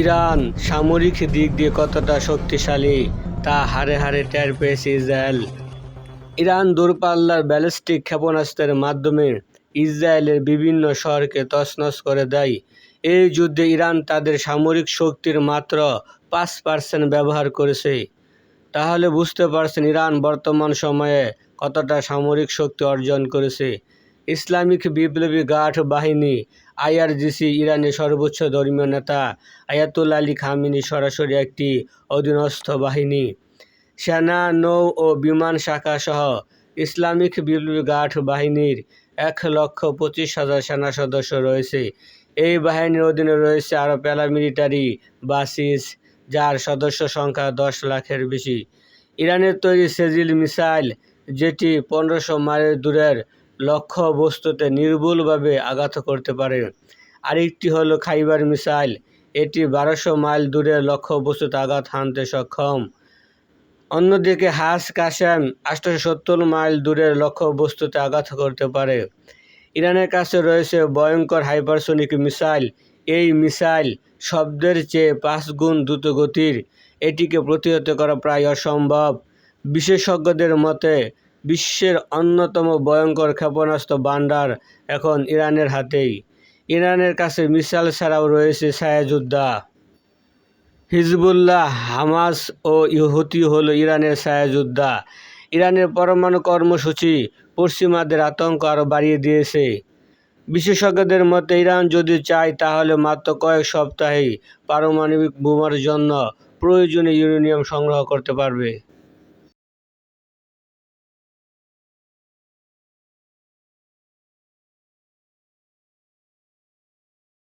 Iran সামরিক দিক দিয়ে কতটা শক্তিশালী, তা হারে হারে টের পেয়েছে ইসরায়েল। ইরান দূরপাল্লার ব্যালিস্টিক ক্ষেপণাস্ত্রের মাধ্যমে ইসরায়েলের বিভিন্ন শহরকে তছনছ করে দেয়। এই যুদ্ধে ইরান তাদের সামরিক শক্তির মাত্র পাঁচ পার্সেন্ট ব্যবহার করেছে। তাহলে বুঝতে পারছেন ইরান বর্তমান সময়ে কতটা সামরিক শক্তি অর্জন করেছে। ইসলামিক বিপ্লবী গার্ড বাহিনী, আইআরজিসি ইরানের সর্বোচ্চ ধর্মীয় নেতা আয়াতুল্লা আলী খামিনি সরাসরি একটি অধীনস্থ বাহিনী। সেনা, নৌ ও বিমান শাখা সহ ইসলামিক বিপ্লবী গার্ড বাহিনীর এক লক্ষ পঁচিশ হাজার সেনা সদস্য রয়েছে। এই বাহিনীর অধীনে রয়েছে আরও প্যারামিলিটারি বাসিস, যার সদস্য সংখ্যা দশ লাখের বেশি। ইরানের তৈরি সেজিল মিসাইল, যেটি পনেরোশো মাইল দূরের লক্ষ্য বস্তুতে নির্ভুলভাবে আঘাত করতে পারে। আরেকটি হলো খাইবার মিসাইল। এটি বারোশো মাইল দূরের লক্ষ্য বস্তুতে আঘাত হানতে সক্ষম। অন্যদিকে হাস কাসেম আটশো সত্তর মাইল দূরের লক্ষ্য বস্তুতে আঘাত করতে পারে। ইরানের কাছে রয়েছে ভয়ঙ্কর হাইপারসোনিক মিসাইল। এই মিসাইল শব্দের চেয়ে পাঁচ গুণ দ্রুত গতির। এটিকে প্রতিহত করা প্রায় অসম্ভব। বিশেষজ্ঞদের মতে বিশ্বের অন্যতম ভয়ঙ্কর ক্ষেপণাস্ত্র ভান্ডার এখন ইরানের হাতেই। ইরানের কাছে মিসাইল ছাড়াও রয়েছে ছায়াযোদ্ধা। হিজবুল্লাহ, হামাস ও ইহুতি হল ইরানের ছায়াযোদ্ধা। ইরানের পরমাণু কর্মসূচি পশ্চিমাদের আতঙ্ক আরও বাড়িয়ে দিয়েছে। বিশেষজ্ঞদের মতে, ইরান যদি চায় তাহলে মাত্র কয়েক সপ্তাহেই পারমাণবিক বোমার জন্য প্রয়োজনীয় ইউরেনিয়াম সংগ্রহ করতে পারবে।